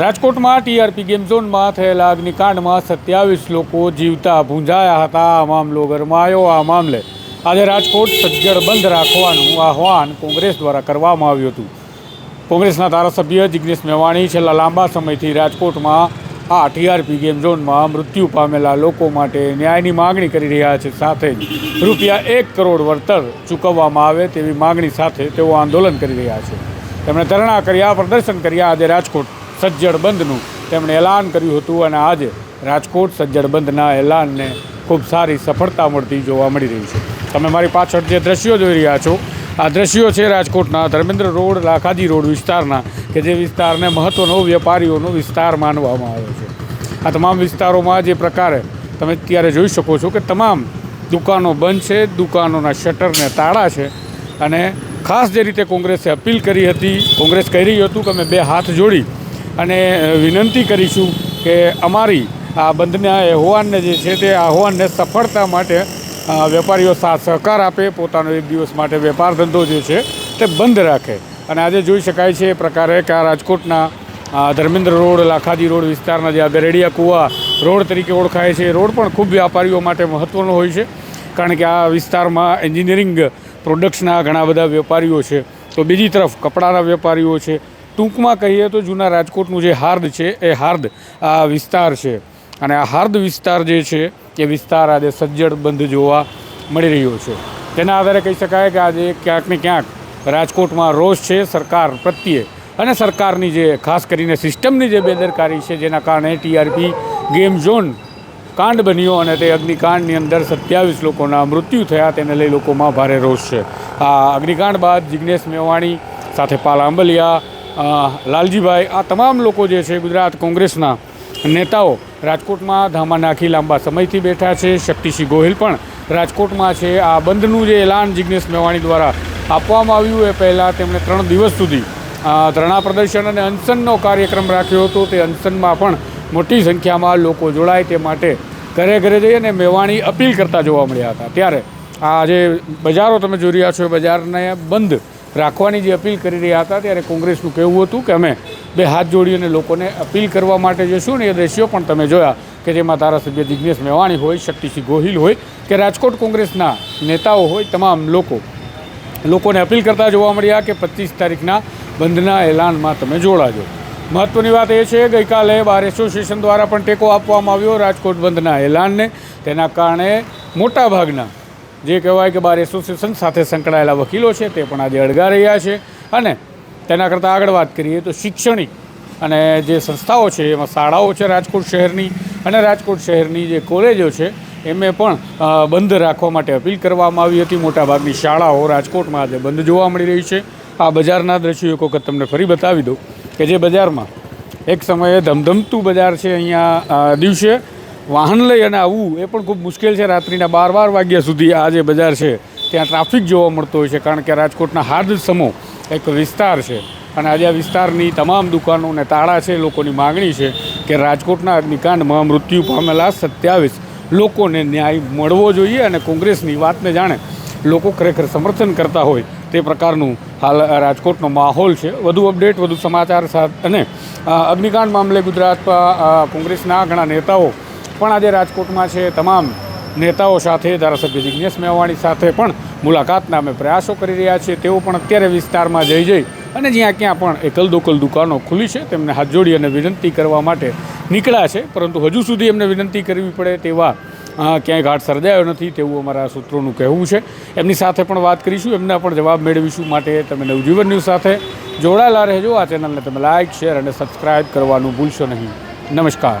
રાજકોટમાં TRP game ઝોનમાં થયેલા અગ્નિકાંડમાં સત્યાવીસ લોકો જીવતા ભૂંજાયા હતા. આ મામલો ગરમાયો. આ મામલે આજે રાજકોટ સજ્જડ બંધ રાખવાનું આહવાન કોંગ્રેસ દ્વારા કરવામાં આવ્યું હતું. કોંગ્રેસના ધારાસભ્ય જિગ્નેશ મેવાણી છેલ્લા લાંબા સમયથી રાજકોટમાં આ ટીઆરપી ગેમ ઝોનમાં મૃત્યુ પામેલા લોકો માટે ન્યાયની માગણી કરી રહ્યા છે. સાથે જ રૂપિયા એક કરોડ વળતર ચૂકવવામાં આવે તેવી માગણી સાથે તેઓ આંદોલન કરી રહ્યા છે. તેમણે ધરણા કર્યા, પ્રદર્શન કર્યા. આજે રાજકોટ સજ્જડ બંધનું તેમણે એલાન કર્યું હતું અને આજે રાજકોટ સજ્જડ બંધના એલાનને ખૂબ સારી સફળતા મળતી જોવા મળી રહી છે. તમે મારી પાછળ જે દ્રશ્યો જોઈ રહ્યા છો, આ દ્રશ્યો છે રાજકોટના ધર્મેન્દ્ર રોડ, લાખાજી રોડ વિસ્તારના, કે જે વિસ્તારને મહત્ત્વનો વેપારીઓનો વિસ્તાર માનવામાં આવે છે. આ તમામ વિસ્તારોમાં જે પ્રકારે તમે અત્યારે જોઈ શકો છો કે તમામ દુકાનો બંધ છે, દુકાનોના શટરને તાળા છે અને ખાસ જે રીતે કોંગ્રેસે અપીલ કરી હતી, કોંગ્રેસ કહી રહ્યું હતું કે અમે બે હાથ જોડી અને વિનંતી કરીશું કે અમારી આ બંધના આહવાનને જે છે તે આહવાનને સફળતા માટે વેપારીઓ સાથ સહકાર આપે, પોતાનો એક દિવસ માટે વેપાર ધંધો જે છે તે બંધ રાખે. અને આજે જોઈ શકાય છે એ પ્રકારે કે આ રાજકોટના ધર્મેન્દ્ર રોડ, લાખાજી રોડ વિસ્તારના જે આ ગરેડિયા કુવા રોડ તરીકે ઓળખાય છે, એ રોડ પણ ખૂબ વ્યાપારીઓ માટે મહત્ત્વનો હોય છે. કારણ કે આ વિસ્તારમાં એન્જિનિયરિંગ પ્રોડક્ટ્સના ઘણા બધા વેપારીઓ છે. તો બીજી તરફ કપડાના વેપારીઓ છે. ટૂંકમાં કહીએ તો જૂના રાજકોટનું જે હાર્દ છે, એ હાર્દ આ વિસ્તાર છે. અને આ હાર્દ વિસ્તાર જે છે, એ વિસ્તાર આજે સજ્જડ બંધ જોવા મળી રહ્યો છે. તેના આધારે કહી શકાય કે આજે ક્યાંક ને ક્યાંક રાજકોટમાં રોષ છે સરકાર પ્રત્યે. અને સરકારની જે ખાસ કરીને સિસ્ટમની જે બેદરકારી છે, જેના કારણે ટીઆરપી ગેમ ઝોન કાંડ બન્યો અને તે અગ્નિકાંડની અંદર સત્યાવીસ લોકોના મૃત્યુ થયા, તેને લઈ લોકોમાં ભારે રોષ છે. આ અગ્નિકાંડ બાદ જિગ્નેશ મેવાણી સાથે પાલ આંબલિયા લાલજીભાઈ, આ તમામ લોકો જે છે ગુજરાત કોંગ્રેસના નેતાઓ રાજકોટમાં ધામા નાખી લાંબા સમયથી બેઠા છે. શક્તિસિંહ ગોહિલ પણ રાજકોટમાં છે. આ બંધનું જે એલાન જિગ્નેશ મેવાણી દ્વારા આપવામાં આવ્યું એ પહેલાં તેમણે ત્રણ દિવસ સુધી ધરણા પ્રદર્શન અને અનશનનો કાર્યક્રમ રાખ્યો હતો. તે અનશનમાં પણ મોટી સંખ્યામાં લોકો જોડાય તે માટે ઘરે ઘરે જઈ અને મેવાણી અપીલ કરતા જોવા મળ્યા હતા. ત્યારે આ જે બજારો તમે જોઈ રહ્યા છો એ બજારને બંધ રાખવાની જે અપીલ કરી રહ્યા હતા ત્યારે કોંગ્રેસનું કહેવું હતું કે અમે બે હાથ જોડી અને લોકોને અપીલ કરવા માટે જશું ને એ દ્રશ્યો પણ તમે જોયા કે જેમાં ધારાસભ્ય જિજ્ઞેશ મેવાણી હોય, શક્તિસિંહ ગોહિલ હોય કે રાજકોટ કોંગ્રેસના નેતાઓ હોય, તમામ લોકો. લોકોને અપીલ કરતા જોવા મળ્યા કે પચીસ તારીખના બંધના એલાનમાં તમે જોડાજો. મહત્વની વાત એ છે, ગઈકાલે બાર એસોસિએશન દ્વારા પણ ટેકો આપવામાં આવ્યો. રાજકોટ બંધના એલાનને તેના કારણે મોટાભાગના જે કહેવાય કે બાર એસોસિએશન સાથે સંકળાયેલા વકીલો છે, તે પણ આજે અળગા રહ્યા છે. અને તેના કરતાં આગળ વાત કરીએ તો શૈક્ષણિક અને જે સંસ્થાઓ છે, એમાં શાળાઓ છે રાજકોટ શહેરની અને રાજકોટ શહેરની જે કોલેજો છે, એમને પણ બંધ રાખવા માટે અપીલ કરવામાં આવી હતી. મોટાભાગની શાળાઓ રાજકોટમાં આજે બંધ જોવા મળી રહી છે. આ બજારના દ્રશ્યો એક વખત તમને ફરી બતાવી દઉં કે જે બજારમાં એક સમયે ધમધમતું બજાર છે અહીંયા દિવસે. વાહન લઈ અને આવવું એ પણ ખૂબ મુશ્કેલ છે. રાત્રિના બાર બાર વાગ્યા સુધી આ જે બજાર છે, ત્યાં ટ્રાફિક જોવા મળતો હોય છે, કારણ કે રાજકોટના હાર્દ સમો એક વિસ્તાર છે. અને આજે આ વિસ્તારની તમામ દુકાનોને તાળા છે લોકોની માગણી છે કે રાજકોટના અગ્નિકાંડમાં મૃત્યુ પામેલા સત્યાવીસ લોકોને ન્યાય મળવો જોઈએ અને કોંગ્રેસની વાતને જાણે લોકો ખરેખર સમર્થન કરતા હોય તે પ્રકારનું હાલ રાજકોટનો માહોલ છે. વધુ અપડેટ, વધુ સમાચાર સાથે અને અગ્નિકાંડ મામલે ગુજરાતમાં કોંગ્રેસના ઘણા નેતાઓ પણ આજે રાજકોટમાં છે તમામ નેતાઓ સાથે ધારાસભ્ય જિજ્ઞેશ મેવાણી સાથે પણ મુલાકાતના અમે પ્રયાસો કરી રહ્યા છીએ. તેઓ પણ અત્યારે વિસ્તારમાં જઈ જઈ અને જ્યાં ક્યાં પણ એકલ દોકલ દુકાનો ખુલી છે, તેમને હાથ જોડી અને વિનંતી કરવા માટે નીકળ્યા છે. પરંતુ હજુ સુધી એમને વિનંતી કરવી પડે તેવા ક્યાંય ઘાટ સર્જાયો નથી તેવું અમારા સૂત્રોનું કહેવું છે. એમની સાથે પણ વાત કરીશું. એમના પણ જવાબ મેળવીશું માટે તમે નવજીવન ન્યૂઝ સાથે જોડાયેલા રહેજો. આ ચેનલને તમે લાઇક શેર અને સબસ્ક્રાઇબ કરવાનું ભૂલશો નહીં. નમસ્કાર.